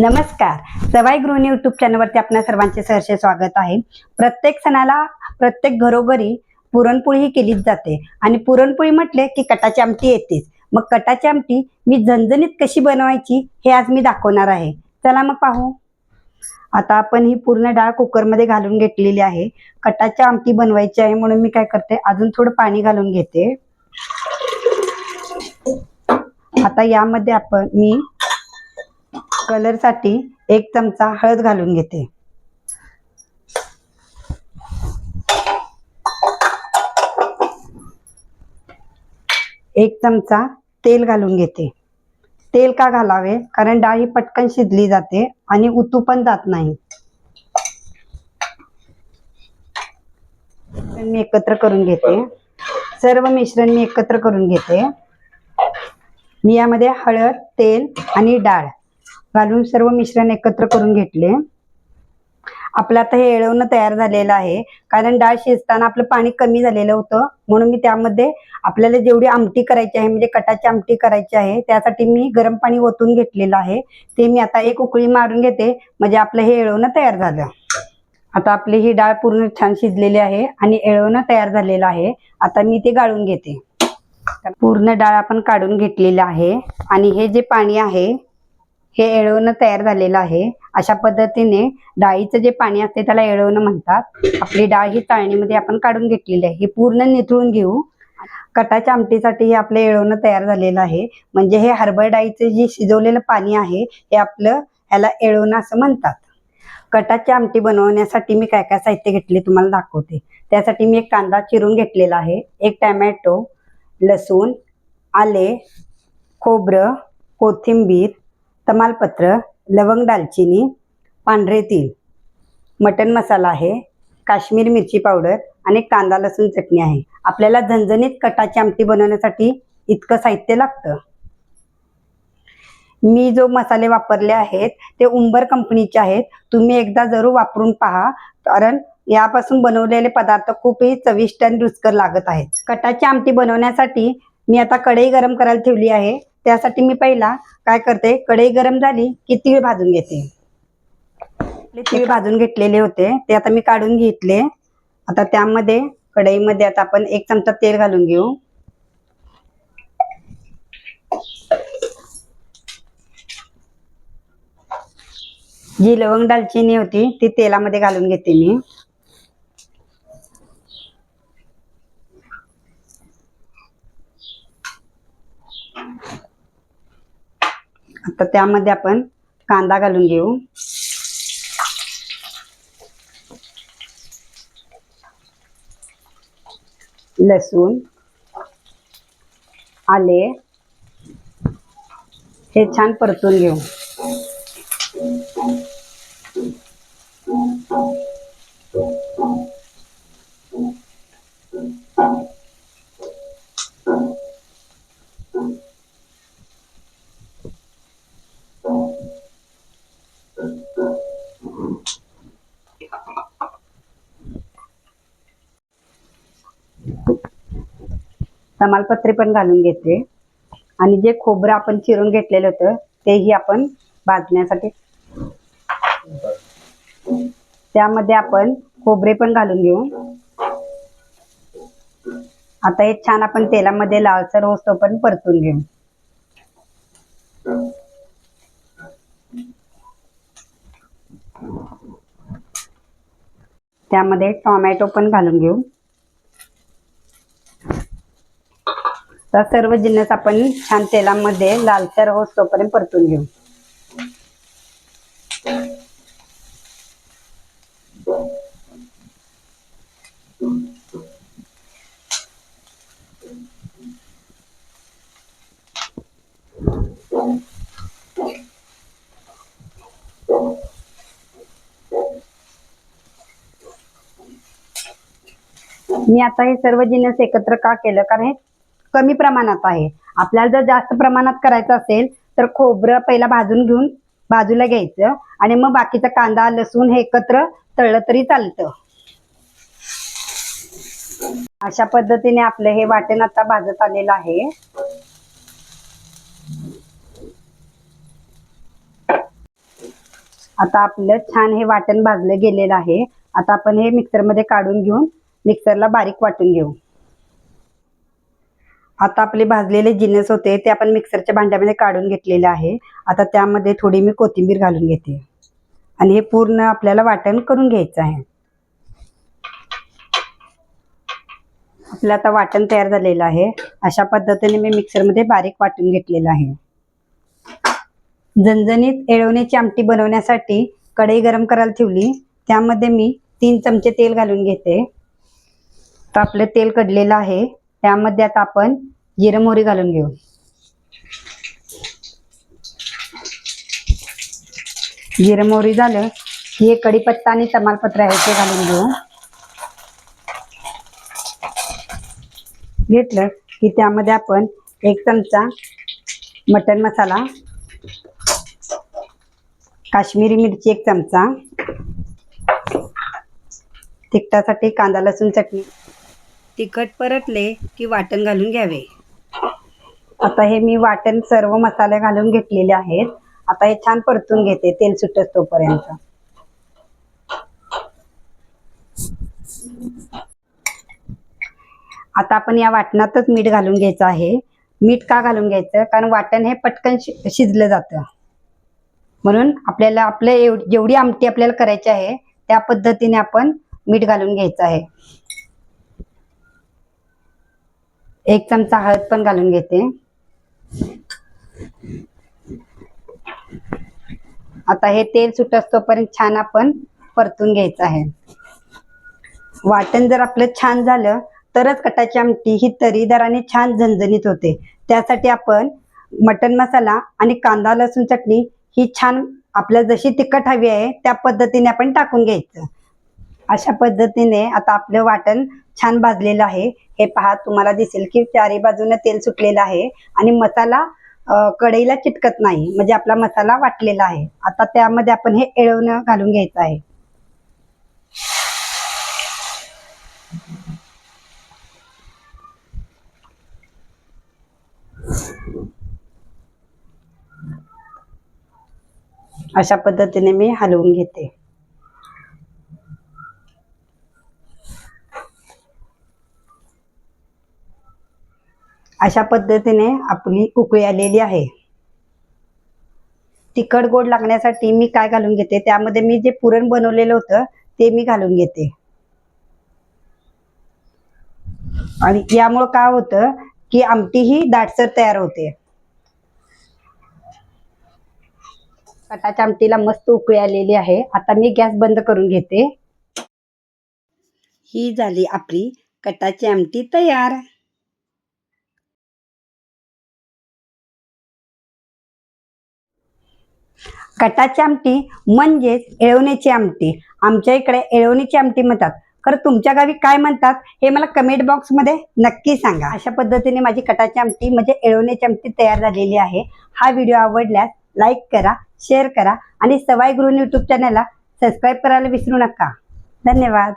नमस्कार. सवाई गृहिणी युट्यूब चॅनलवरती आपल्या सर्वांचे सहर्ष स्वागत आहे. प्रत्येक सणाला प्रत्येक घरोघरी पुरणपोळी ही केलीच जाते. आणि पुरणपोळी म्हटले की कटाची आमटी येतेच. मग कटाची आमटी मी झणझणीत कशी बनवायची हे आज मी दाखवणार आहे. चला मग पाहू. आता आपण ही पूर्ण डाळ कुकरमध्ये घालून घेतलेली आहे. कटाची आमटी बनवायची आहे म्हणून मी काय करते अजून थोडं पाणी घालून घेते. आता यामध्ये आपण मी कलरसाठी एक चमचा हळद घालून घेते. एक चमचा तेल घालून घेते. तेल का घालावे? कारण डाळ ही पटकन शिजली जाते आणि उतू पण जात नाही. मिश्रण मी एकत्र करून घेते. सर्व मिश्रण मी एकत्र करून घेते. मी यामध्ये हळद तेल आणि डाळ. घालून सर्व मिश्रण एकत्र करून घेतले. आपलं आता हे एळवणं तयार झालेलं आहे. कारण डाळ शिजताना आपलं पाणी कमी झालेलं होतं. म्हणून मी त्यामध्ये आपल्याला जेवढी आमटी करायची आहे म्हणजे कटाची आमटी करायची आहे त्यासाठी मी गरम पाणी ओतून घेतलेलं आहे. ते मी आता एक उकळी मारून घेते. म्हणजे आपलं हे एळवणं तयार झालं. आता आपली ही डाळ पूर्ण छान शिजलेली आहे आणि एळवणं तयार झालेलं आहे. आता मी ते गाळून घेते. पूर्ण डाळ आपण काढून घेतलेलं आहे. आणि हे जे पाणी आहे हे एळवणं तयार झालेलं आहे. अशा पद्धतीने डाळीचं जे पाणी असते त्याला एळवणं म्हणतात. आपली डाळ ही चाळणीमध्ये आपण काढून घेतलेली आहे. ही पूर्ण निथळून घेऊ. कटाच्या आमटीसाठी हे आपलं एळवणं तयार झालेलं आहे. म्हणजे हे हरभर डाळीचं जे शिजवलेलं पाणी आहे हे आपलं ह्याला एळवणं असं म्हणतात. कटाची आमटी बनवण्यासाठी मी काय काय साहित्य घेतले तुम्हाला दाखवते. त्यासाठी मी एक कांदा चिरून घेतलेला आहे. एक टॅमॅटो लसूण आले खोबरं कोथिंबीर तमालपत्र लवंग दालचिनी पांढरे तीळ मटन मसाला आहे काश्मीर मिरची पावडर आणि कांदा लसूण चटणी आहे. आपल्याला झणझणीत कटाची आमटी बनवण्यासाठी इतकं साहित्य लागतं. मी जो मसाले वापरले आहेत ते उंबर कंपनीचे आहेत. तुम्ही एकदा जरूर वापरून पहा कारण यापासून बनवलेले पदार्थ खूपही चविष्ट आणि रुचकर लागत आहेत. कटाची आमटी बनवण्यासाठी मी आता कढई गरम करायला ठेवली आहे. त्यासाठी मी पहिला काय करते कढई गरम झाली की तीळ भाजून घेते. तीळ भाजून घेतलेले होते ते आता मी काढून घेतले. आता त्यामध्ये कढईमध्ये आता आपण एक चमचा तेल घालून घेऊ. जी लवंग दालचिनी होती ती तेलामध्ये घालून घेते मी. आता त्यामध्ये आपण कांदा घालून घेऊ. लसूण आले. हे छान परतून घेऊ. तमालपत्री पण घालून घेते आणि जे खोबरं आपण चिरून घेतलेलं होतं तेही आपण भाजण्यासाठी त्यामध्ये आपण खोबरे पण घालून घेऊ. आता हे छान आपण तेलामध्ये लालसर होतो पण परतून घेऊ. त्यामध्ये टोमॅटो पण घालून घेऊ. तर सर्व जिन्नस आपण छान तेलामध्ये लालसर होतोपर्यंत परतून घेऊ. मी आता हे सर्व जिन्नस एकत्र का केलं? कारण हे कमी प्रमाणात आहे. आपल्याला जर जास्त प्रमाणात करायचं असेल तर खोबरं पहिला भाजून घेऊन बाजूला घ्यायचं आणि मग बाकीचा कांदा लसूण हे एकत्र तळलं तरी चालतं. अशा पद्धतीने आपलं हे वाटण आता भाजत आलेलं आहे. आता आपलं छान हे वाटण भाजलं गेलेलं आहे. आता आपण हे मिक्सरमध्ये काढून घेऊन मिक्सरला बारीक वाटून घेऊ. आता आपले भाजलेले जिन्नस होते ते आपण मिक्सरच्या भांड्यामध्ये काढून घेतलेले आहे. आता त्यामध्ये थोडी मी कोथिंबीर घालून घेते. आणि हे पूर्ण आपल्याला वाटण करून घ्यायचं आहे. आपलं आता वाटण तयार झालेलं आहे. अशा पद्धतीने मी मिक्सरमध्ये बारीक वाटून घेतलेलं आहे. झणझणीत एळवणीची आमटी बनवण्यासाठी कढई गरम करायला ठेवली. त्यामध्ये मी तीन चमचे तेल घालून घेते. तर आपलं तेल कडलेलं आहे. त्यामध्ये आता आपण जिरं मोहरी घालून घेऊ. जिरं मोहरी झालं की हे कढीपत्ता आणि तमालपत्र आहे ते घालून घेऊ. घेतलं की त्यामध्ये आपण एक चमचा मटन मसाला काश्मीरी मिरची एक चमचा तिखटासाठी कांदा लसूण चटणी. तिखट परतले की वाटण घालून घ्यावे. आता हे मी वाटण सर्व मसाले घालून घेतलेले आहेत. आता हे छान परतून घेते तेल सुटत तोपर्यंत आता आपण या वाटणातच मीठ घालून घ्यायचं आहे. मीठ का घालून घ्यायचं? कारण वाटण हे पटकन शिजलं जातं. म्हणून आपल्याला आपलं एव जेवढी आमटी आपल्याला करायची आहे त्या पद्धतीने आपण मीठ घालून घ्यायचं आहे. एक चमचा हळद पण घालून घेते. आता हे तेल सुटतोपर्यंत छान आपण परतून घ्यायचं आहे. वाटण जर आपलं छान झालं तरच कटाची आमटी ही तरी दराने छान झणझणीत होते. त्यासाठी आपण मटन मसाला आणि कांदा लसूण चटणी ही छान आपल्याला जशी तिखट हवी आहे त्या पद्धतीने आपण टाकून घ्यायचं. अशा पद्धतीने आता आपलं वाटण छान भाजलेलं आहे. हे पहा तुम्हाला दिसेल की चारी बाजूने तेल सुटलेलं आहे आणि मसाला कढईला चिटकत नाही. म्हणजे आपला मसाला वाटलेला आहे. आता त्यामध्ये आपण हे एळवणं घालून घ्यायचं आहे. अशा पद्धतीने मी हलवून घेते. अशा पद्धतीने आपली उकळी आलेली आहे. तिखट गोड लागण्यासाठी मी काय घालून घेते त्यामध्ये मी जे पुरण बनवलेलं होतं ते मी घालून घेते. आणि यामुळं काय होतं की आमटी ही दाटसर तयार होते. कटाच्या आमटीला मस्त उकळी आलेली आहे. आता मी गॅस बंद करून घेते. ही झाली आपली कटाची आमटी तयार. कटाची आमटी म्हणजेच येळवण्याची आमटी. आमच्या इकडे एळवणीची आमटी म्हणतात. खरं तुमच्या गावी काय म्हणतात हे मला कमेंट बॉक्समध्ये नक्की सांगा. अशा पद्धतीने माझी कटाची आमटी म्हणजे येळवण्याची आमटी तयार झालेली आहे. हा व्हिडिओ आवडल्यास लाईक करा शेअर करा आणि सवाई गृह यूट्यूब चॅनलला सबस्क्राईब करायला विसरू नका. धन्यवाद.